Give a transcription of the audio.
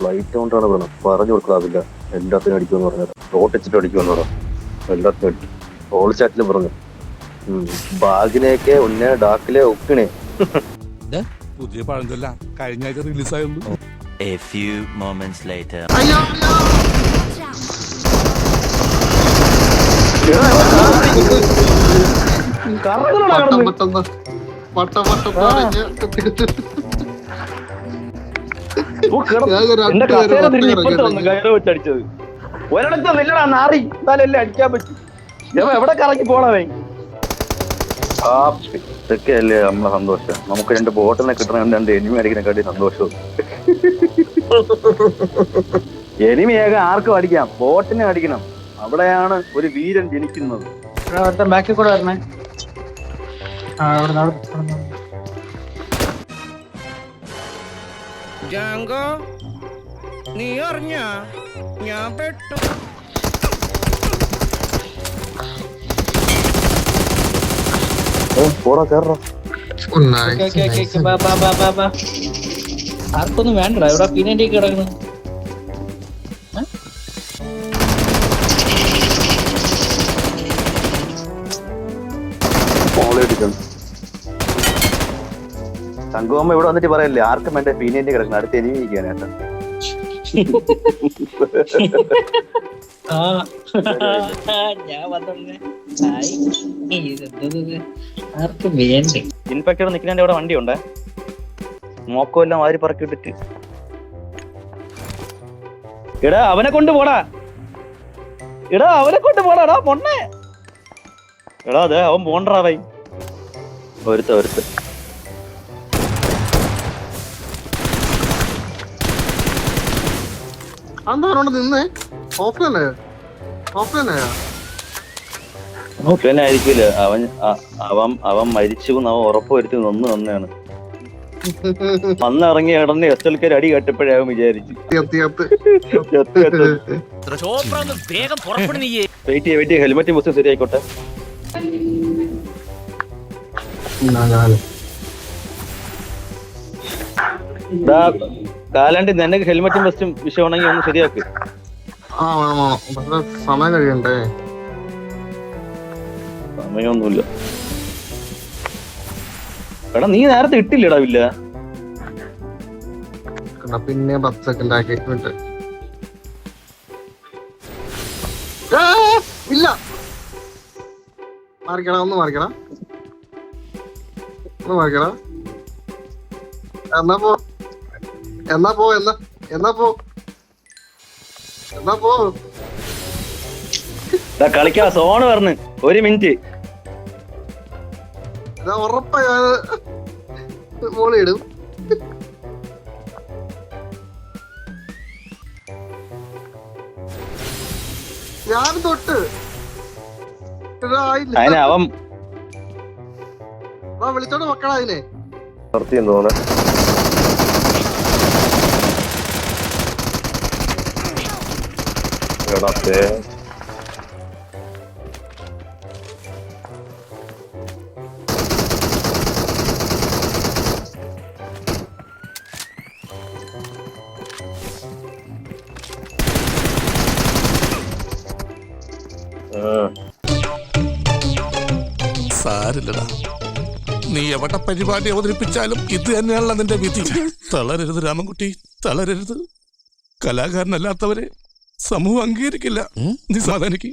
Flight കൊണ്ടാണ് പറഞ്ഞത് പറഞ്ഞു കൊടുക്കാവില്ല എല്ലാത്തിനും അടിക്കുമെന്ന് പറഞ്ഞത്. റോട്ടിച്ചിട്ട് അടിക്കുമെന്ന് പറഞ്ഞു. എല്ലാത്തിനും അടിക്കും ഓൾ ചാറ്റിലും പറഞ്ഞു. ബാഗിനെയൊക്കെ ഒന്നെ ഡാക്കിലെ ഒക്കിണേ. പുതിയ പഴഞ്ചൊല്ല. കഴിഞ്ഞ ആഴ്ച റിലീസായുള്ളൂ A few moments later. വട്ടം വട്ടം വട്ടം പറഞ്ഞ്. എന്റെ രണ്ട് പേര് കസേര വട്ടം തിരിഞ്ഞ് ഇപ്പുറത്ത് വന്ന് ഇറങ്ങിയിട്ടുണ്ട്. കയറ് വെച്ച് അടിച്ചത് ഒരിടത്ത് നില്ലടാ നാറി. എന്നാലല്ലേ അടിക്കാൻ പറ്റും. ഞാൻ എവിടെ കറങ്ങി പോണവേ ഇതൊക്കെയല്ലേ നമ്മളെ സന്തോഷം. നമുക്ക് രണ്ട് ബോട്ടിനെ കിട്ടണ രണ്ട് എനിമി അടിക്കുന്നതിനെക്കാട്ടി സന്തോഷവും. ഏക ആർക്കും അടിക്കാം. ബോട്ടിനെ അടിക്കണം. അവിടെയാണ് ഒരു വീരൻ ജനിക്കുന്നത്. ബാക്കിൽ കൂടെ വരണേ. ആ അവിടെ ജാങ്കോ നീ അറിഞ്ഞ ഞാൻ പെട്ടു ആർക്കൊന്നും പോടാ ഇവിടെ പിന്നെ nice, തങ്കുമ്മ ഇവിടെ വന്നിട്ട് പറയല്ലേ ആർക്കും എന്റെ പീനേന്റെ കിടക്കണം അടുത്ത് എനിക്ക് ഇരിക്കാനായിട്ട് ഇൻഫെക്റ്റഡ് നിൽക്കുന്നതിന്റെ അവിടെ വണ്ടി. ഉണ്ടേ മോക്കോ എല്ലാം വാരി പറക്കി ഇട്ടിട്ട് എടാ അവനെ കൊണ്ട് പോടാ. എടാ അവനെ കൊണ്ട് പോടാടാ പൊണ്ണേ എടാ അതെ അവൻ പോണ്ടാവൈ ഒരുത്ത ഒരുത്ത. അതെന്താ അവിടെ നിന്നേ ഓഫ് തന്നെ ഓഫ് തന്നെയാ പിന്നെ ആയിരിക്കില്ല. അവൻ അവൻ അവൻ മരിച്ചു എന്ന് അവൻ ഉറപ്പ് വരുത്തി നിന്ന് തന്നെയാണ്. വന്നിറങ്ങി ഇടന്ന് എസ് എൽ അടി കേട്ടപ്പോഴേ അവൻ വിചാരിച്ചു. വെയിറ്റ് ചെയ്യ വെയിറ്റ് ഹെൽമെറ്റ് ബുസ് ശരിയായിക്കോട്ടെ. ദാ, കാലാണ്ടി നിനക്ക് ഹെൽമെറ്റും ബസ്റ്റും വിഷയമാണെങ്കിൽ ഒന്ന് ശരിയാക്ക്. ആ വേണം വേണം. സമയം കഴിയണ്ടേ? സമയമൊന്നുമില്ല. എടാ നീ നേരത്തെ ഇട്ടില്ലടാ ഇല്ല പിന്നെ പത്ത് സെക്കൻഡ് ആക്കി. വിട്ട് ഇല്ല. മാറിക്കടാ ഒന്ന് മാറിക്കണം ഒന്ന് മാറിക്കടാ. എന്നാ പോ. എന്നാ പോ എന്നാ എന്നാ പോ. എന്നാ പോ. കളിക്കാ സോണ് പറഞ്ഞു. ഒരു മിനിറ്റ്. ഞാൻ ഉറപ്പാ ഞാൻ. മോളിടും ഞാൻ തൊട്ട്. അവൻ വിളിച്ചോണ്ട് മക്കളാ അതിനെ. നിർത്തിയെന്ന് തോന്നുന്നു എടാ പേ സാരില്ലടാ. നീ എവിടെ പരിപാടി അവതരിപ്പിച്ചാലും ഇത് തന്നെയാണല്ലോ നിന്റെ വിധി. തളരരുത് രാമൻകുട്ടി തളരരുത്. കലാകാരനല്ലാത്തവരെ സമൂഹം അംഗീകരിക്കില്ല. നീ സാധാനിക്ക്